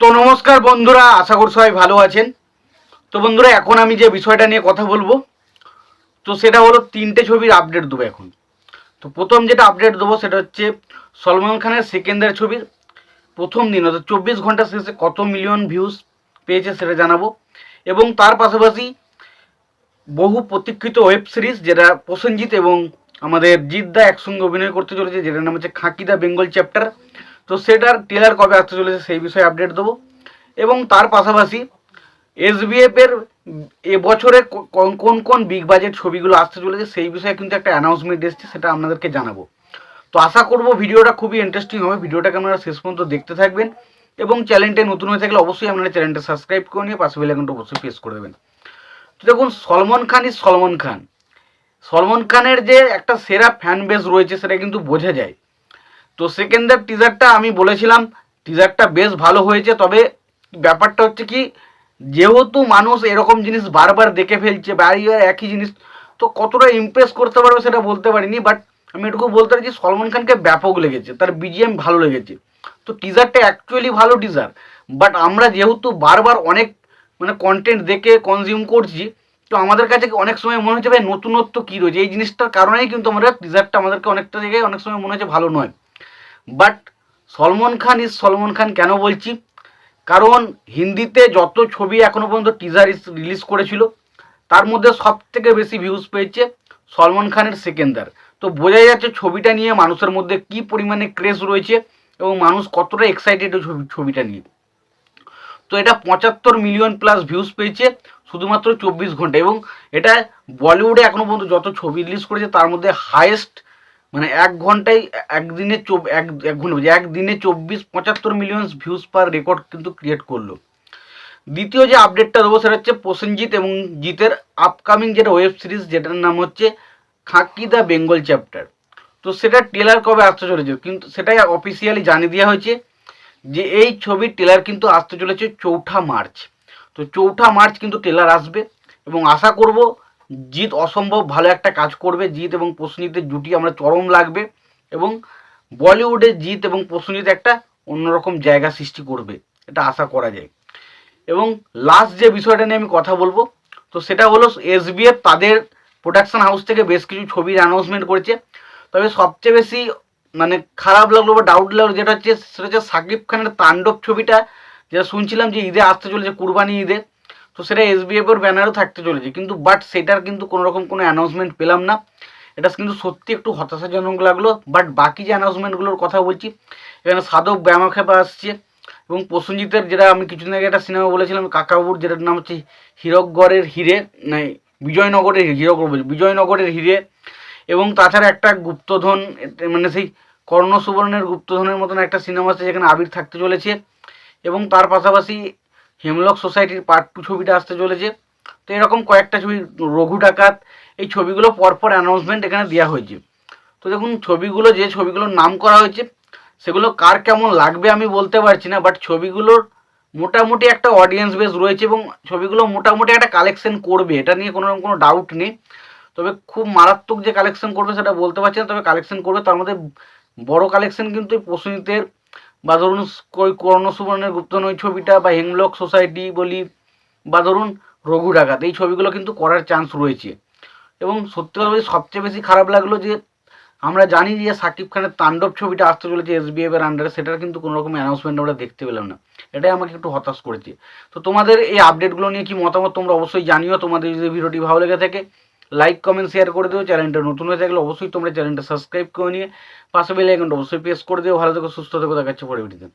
তো নমস্কার বন্ধুরা, আশা করি সবাই ভালো আছেন। তো বন্ধুরা, এখন আমি যে বিষয়টা নিয়ে কথা বলব, তো সেটা হলো তিনটে ছবির আপডেট দেবো এখন। তো প্রথম যেটা আপডেট দেবো, সেটা হচ্ছে সলমান খানের সেকেন্ডের ছবির প্রথম দিন, অর্থাৎ চব্বিশ ঘণ্টা শেষে কত মিলিয়ন ভিউজ পেয়েছে সেটা জানাব। এবং তার পাশাপাশি বহু প্রতীক্ষিত ওয়েব সিরিজ যেটা প্রসেনজিৎ এবং আমাদের জিদ্দা একসঙ্গে অভিনয় করতে চলেছে, যেটার নাম হচ্ছে খাকিদা বেঙ্গল চ্যাপ্টার তো সেটার ট্রেলার কবে আসতে চলেছে সেই বিষয়ে আপডেট দেবো। এবং তার পাশাপাশি এসবিএফ এর এবছরে কোন কোন বিগ বাজেট ছবিগুলো আসতে চলেছে সেই বিষয়ে কিন্তু একটা অ্যানাউন্সমেন্ট এসছে, সেটা আপনাদেরকে জানাব। তো আশা করব ভিডিওটা খুবই ইন্টারেস্টিং হবে, ভিডিওটাকে আপনারা শেষ পর্যন্ত দেখতে থাকবেন এবং চ্যানেলটা নতুন হয়ে থাকলে অবশ্যই আপনারা চ্যানেলটা সাবস্ক্রাইব করে নিয়ে পাশে বেল আইকনটা অবশ্যই প্রেস করে দেবেন। তো দেখুন, সলমন খান ইজ সলমন খান। সলমন খানের যে একটা সেরা ফ্যান বেস রয়েছে, সেটা কিন্তু বোঝা যায়। তো সেকেন্ডের টিজারটা আমি বলেছিলাম টিজারটা বেশ ভালো হয়েছে, তবে ব্যাপারটা হচ্ছে কি, যেহেতু মানুষ এরকম জিনিস বারবার দেখে ফেলছে বারবার একই জিনিস, তো কতটা ইমপ্রেস করতে পারবে সেটা বলতে পারিনি বাট আমি এটুকু বলতে পারি যে সলমান খানকে ব্যাপক লেগেছে, তার বিজিএম ভালো লেগেছে। তো টিজারটা অ্যাকচুয়ালি ভালো টিজার বাট আমরা যেহেতু বারবার অনেক মানে কন্টেন্ট দেখে কনজিউম করছি, তো আমাদের কাছে অনেক সময় মনে হচ্ছে, ভাই নতুনত্ব কী রয়েছে? এই জিনিসটার কারণেই কিন্তু আমরা টিজারটা আমাদেরকে অনেকটা জায়গায় অনেক সময় মনে হচ্ছে ভালো নয়। বাট সলমন খান ইজ সলমন খান কেন বলছি? কারণ হিন্দিতে যত ছবি এখনও পর্যন্ত টিজার রিলিজ করেছিল, তার মধ্যে সব থেকে বেশি ভিউজ পেয়েছে সলমন খানের সেকেন্দার তো বোঝা যাচ্ছে ছবিটা নিয়ে মানুষের মধ্যে কি পরিমাণে ক্রেজ রয়েছে এবং মানুষ কতটা এক্সাইটেড ছবি ছবিটা নিয়ে। তো এটা পঁচাত্তর মিলিয়ন প্লাস ভিউজ পেয়েছে শুধুমাত্র চব্বিশ ঘণ্টা এবং এটা বলিউডে এখনও পর্যন্ত যত ছবি রিলিজ করেছে, তার মধ্যে হায়েস্ট মানে এক ঘন্টায় একদিনে এক এক ঘণ্টা একদিনে চব্বিশ, পঁচাত্তর মিলিয়ন ভিউজ পার রেকর্ড কিন্তু ক্রিয়েট করল। দ্বিতীয় যে আপডেটটা দেবো সেটা হচ্ছে প্রসেনজিৎ এবং জিতের আপকামিং যেটা ওয়েব সিরিজ যেটার নাম হচ্ছে খাঁকি দ্য বেঙ্গল চ্যাপ্টার তো সেটা টেলার কবে আসতে চলেছে? কিন্তু সেটাই অফিসিয়ালি জানিয়ে দেওয়া হয়েছে যে এই ছবির টেলার কিন্তু আসতে চলেছে চৌঠা মার্চ। তো চৌঠা মার্চ কিন্তু টেলার আসবে এবং আশা করব জিৎ অসম্ভব ভালো একটা কাজ করবে। জিৎ এবং প্রসেনজিতের জুটি আমরা চরম লাগবে এবং বলিউডে জিৎ এবং প্রসেনজিৎ একটা অন্যরকম জায়গা সৃষ্টি করবে, এটা আশা করা যায়। এবং লাস্ট যে বিষয়টা নিয়ে আমি কথা বলব, তো সেটা হলো এসবিএফ তাদের প্রোডাকশন হাউস থেকে বেশ কিছু ছবির অ্যানাউন্সমেন্ট করেছে। তবে সবচেয়ে বেশি মানে খারাপ লাগল বা ডাউট লাগল যেটা হচ্ছে, সেটা হচ্ছে সাকিব খানের তাণ্ডব ছবিটা। যেটা শুনছিলাম যে ঈদে আসতে চলেছে কুরবানি ঈদে। তো সেটা এসবিএফ এর ব্যানারও থাকতে চলেছে। কিন্তু বাট সেটার কিন্তু কোনো রকম কোনো অ্যানাউন্সমেন্ট পেলাম না। এটা কিন্তু সত্যি একটু হতাশাজনক লাগল। বাট বাকি যে অ্যানাউন্সমেন্টগুলোর কথা বলছি, এখানে সাধক ব্যায়ামাখেপা আসছে এবং প্রসেনজিতের যেটা আমি কিছুদিন আগে একটা সিনেমা বলেছিলাম, কাকাবুর যেটার নাম হচ্ছে হীরকগড়ের হিরে নাই বিজয়নগরের বলছি, বিজয়নগরের হিরে এবং তাছাড়া একটা গুপ্তধন মানে সেই কর্ণ সুবর্ণের গুপ্তধনের মতন একটা সিনেমা আছে যেখানে আবির থাকতে চলেছে এবং তার পাশাপাশি হেমলক সোসাইটির পার্ট টু ছবিটা আসতে চলেছে। তো এরকম কয়েকটা ছবি, রঘু ডাকাত, এই ছবিগুলো পরপর অ্যানাউন্সমেন্ট এখানে দেওয়া হয়েছে। তো দেখুন, ছবিগুলো, যে ছবিগুলোর নাম করা হয়েছে, সেগুলো কার কেমন লাগবে আমি বলতে পারছি না বাট ছবিগুলোর মোটামুটি একটা অডিয়েন্স বেস রয়েছে এবং ছবিগুলো মোটামুটি একটা কালেকশন করবে, এটা নিয়ে কোনো রকম কোনো ডাউট নেই। তবে খুব মারাত্মক যে কালেকশন করবে সেটা বলতে পারছি না, তবে কালেকশন করবে, তার মধ্যে বড় কালেকশন কিন্তু প্রসূনিতের বা ধরুন কর্ণ সুবর্ণের গুপ্তন ওই ছবিটা বা হেমলক সোসাইটি বলি বা ধরুন রঘু ডাকাত, এই ছবিগুলো কিন্তু করার চান্স রয়েছে। এবং সত্যি কথা বলতে সবচেয়ে বেশি খারাপ লাগল যে, আমরা জানি যে সাকিব খানের তাণ্ডব ছবিটা আসতে চলেছে এস এসবিএফ এর আন্ডারে সেটার কিন্তু কোনো রকম অ্যানাউন্সমেন্ট আমরা দেখতে পেলাম না। এটাই আমাকে একটু হতাশ করেছে। তো তোমাদের এই আপডেটগুলো নিয়ে কি মতামত তোমরা অবশ্যই জানিও, তোমাদের যদি ভিডিওটি ভালো লেগে থাকে। লাইক কমেন্ট শেয়ার করে দিও। চ্যানেলটা নতুন হয়ে থাকলে অবশ্যই তোমরা চ্যানেলটা সাবস্ক্রাইব করে নিয়ে পাশে বেল আইকনটা অবশ্যই প্রেস করে দিও। ভালো থেকো, সুস্থ থেকো দেখাচ্ছে পরে ভিডিওতে